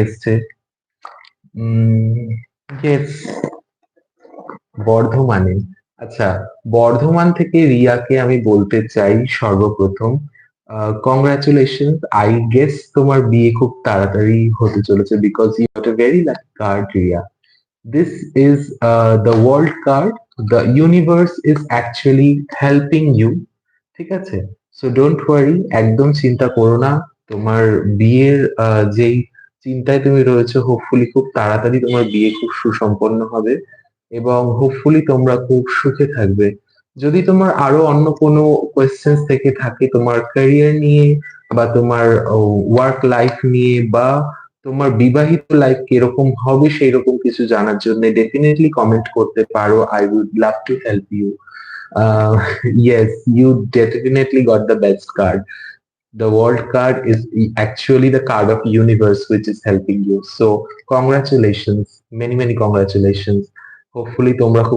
এসছে। বর্ধমানে আচ্ছা বর্ধমান থেকে রিয়াকে আমি বলতে চাই সর্বপ্রথম। কংগ্রাচুলেশন আই গেস তোমার বিয়ে খুব তাড়াতাড়ি হতে চলেছে because you got a very lucky card Riya. This is the world card the universe is actually helping you ঠিক আছে? সো ডোন্ট ওয়ারি একদম চিন্তা করো না। তোমার বিয়ের যেই চিন্তায় তুমি রয়েছো হোপফুলি খুব তাড়াতাড়ি তোমার বিয়ে খুব সুসম্পন্ন হবে এবং হোপফুলি তোমরা খুব সুখে থাকবে। যদি তোমার আরও অন্য কোনো কোয়েশ্চেন্স থেকে থাকে তোমার ক্যারিয়ার নিয়ে বা তোমার ওয়ার্ক লাইফ নিয়ে বা তোমার বিবাহিত লাইফ কীরকম হবে সেই রকম কিছু জানার জন্য ডেফিনেটলি কমেন্ট করতে পারো। I would love to help you yes you definitely got the best card. the world card is actually the card of universe which is helping you so congratulations many many congratulations hopefully তোমরা খুব